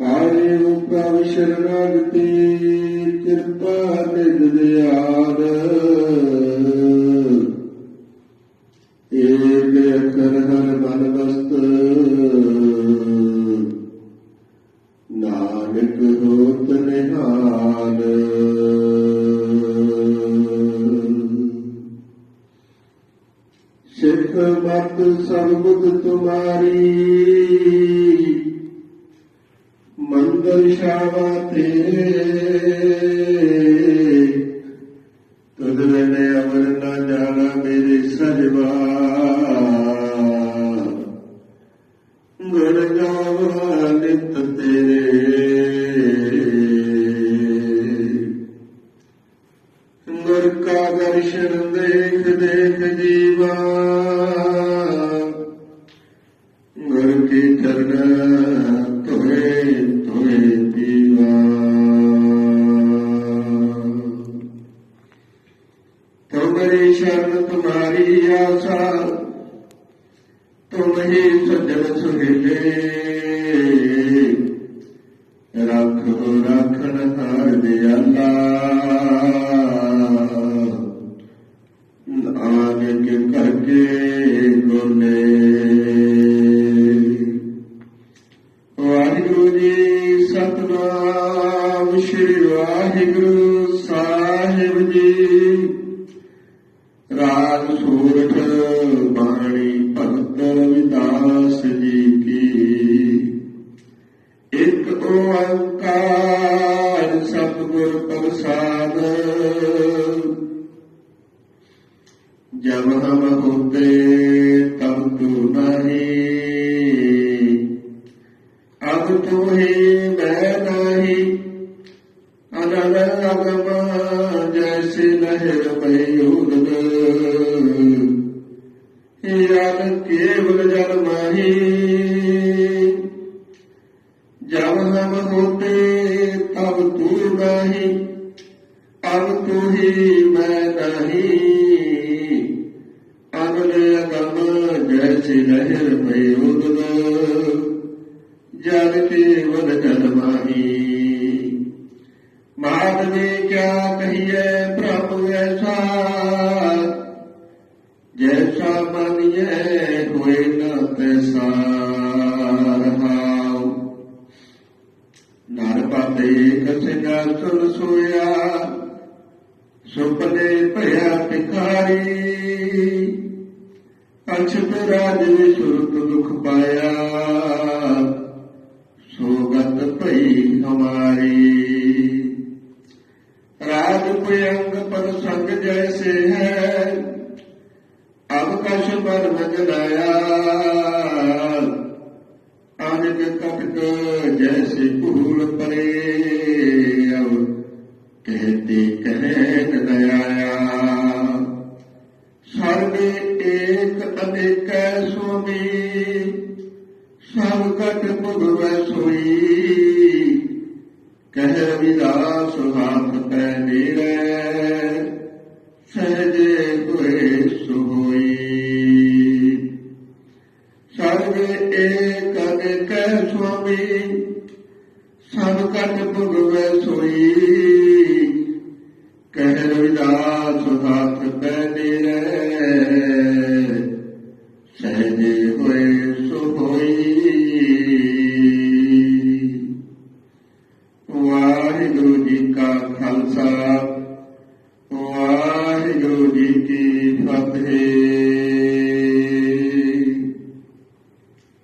ਆਏ ਪ੍ਰਭ ਸ਼ਰਨਾਗਤੀ ਕਿਰਪਾ ਨਿਜ ਦਿਆਲ ਏਕ ਅਖਰ ਹਰ ਮਨ ਵਸਤ। ਨਾਨਕ ਹੋਤ ਨਿਹਾਲ। ਸਿੱਖ ਮਤ ਸਰਬੁਦ ਤੁਮਾਰੀ। বৈশাবাতে তুদরনে অমরনা জানা মেরে সজবা ਤੁਮ ਹੀ ਸਜਣ ਸੁਹੇਲੇ, ਰੱਖੋ ਰੱਖਣ ਹਾਰ ਦਿਆਲਾ ਨਾਨਕ ਕਰਕੇ ਗੁਨੇ ਵਾਹਿਗੁਰੂ ਜੀ, ਸਤਨਾਮ ਸ੍ਰੀ ਵਾਹਿਗੁਰੂ ਸਾਹਿਬ ਜੀ। ਰਾਜ ਸੂਰਠ ਬਾਣੀ ਰਵਿਦਾਸ ਜੀ ਕੀ ਇੱਕ ਓੰਕਾਰ ਸਤਿਗੁਰ ਪ੍ਰਸਾਦ। ਜਬ ਹਮ ਹੋਤੇ ਤਬ ਤੂ ਨਹੀਂ। ਅਬ ਤੂ ਹੀ ਮੈਂ ਨਹੀਂ। ਅਨਲ ਅਗਮ ਜੈਸੇ ਲਹਿਰ ਮਯੂਦ ਜਬ ਹਮ ਹੋਤੇ ਤਬ ਤੂ ਨਹੀਂ ਅਬ ਤੂ ਹੀ ਮੈਂ ਨਹੀਂ ਅਨਲ ਅਗਮ ਜੈਸੇ ਲਹਿਰ ਮਯੂਦ ਜਲ ਕੇਵਲ ਜਲ ਮਾਹੀ। ਮਾਧਵੇ ਕਿਆ ਕਹੀਏ ਪ੍ਰਭ ਐਸਾ? ਜੈਸਾ ਮਨਿਏ ਹੋਏ ਨਾ ਤੈਸਾ ਪਾਪੀ ਕਸਿਆ ਸੁਰ ਸੋਇਆ ਸੁਪਨੇ ਭਇਆ ਭਿਖਾਰੀ। ਅਛਤ ਰਾਜ ਸੁਰਤ ਦੁਖ ਪਾਇਆ, ਸੋਗਤ ਭਈ ਹਮਾਰੀ। ਰਾਜ ਪ੍ਰਿਯੰਗ ਪਰ ਸੰਗ ਜੈਸੇ ਹੈ, ਅਵਕਾਸ਼ ਪਰ ਮਜਨਾਇਆ ਆਨੰਦ ਕਪਟ ਜੈਸੇ ਕੋ ਸੁਣੀ ਸਭ ਕਟ ਭੁਗਵੈ ਸੋਈ। ਕਹਿ ਰਵਿਦਾਸ ਹਾਥ ਪੈ ਨੀਰੇ ਸਹਜੇ ਹੋਏ ਸੁਹੋਈ। ਸਰਬ ਏਕ ਕਹਿ ਸੁਆਮੀ ਸਭ ਕਟ ਭੁਗਵੈ ਸੋਈ।